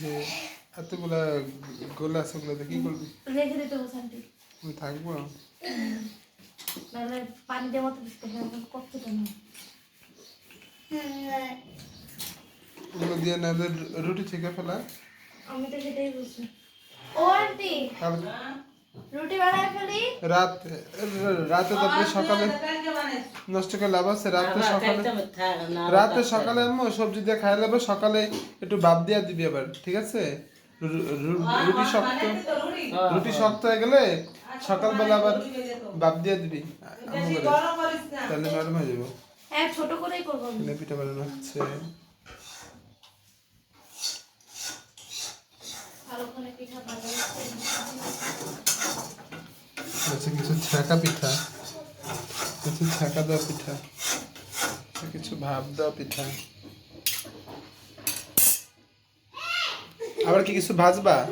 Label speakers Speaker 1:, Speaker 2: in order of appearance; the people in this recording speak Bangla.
Speaker 1: যে এতগুলা গোলা আছে ওগুলাতে কি করবি?
Speaker 2: রেখে দিতে হবে শান্তি।
Speaker 1: আমি থাকব?
Speaker 2: নাহলে পানি দেওয়া তো বুঝতে হবে করতে তো না
Speaker 1: ওগুলো দিয়ে রুটি ছেঁকে ফেলা।
Speaker 2: আমি তো সেটাই বলছি। ও আন্টি! রুটি বানায় ফেলি।
Speaker 1: রাত রাতে তারপরে সকালে নষ্ট করে লাভ আছে রাতে সকালে রাতে সকালে আম্মু সবজি দিয়ে খাই লাগবে সকালে একটু ভাপ দিয়া দিবি আবার ঠিক আছে? রুটি শক্ত। রুটি। শক্ত হয়ে গেলে সকালবেলা আবার ভাপ দিয়ে দিবি। করে তাহলে নরম হয়ে যাব।
Speaker 2: হ্যাঁ ছোট করেই করব
Speaker 1: পিঠা বানানো হচ্ছে।
Speaker 2: পিঠা বানাই
Speaker 1: হচ্ছে কিছু ছ্যাঁকা পিঠা। কিছু ছ্যাঁকা দেওয়া পিঠা। কিছু ভাপ দেওয়া পিঠা। আবার কি কিছু ভাজবা?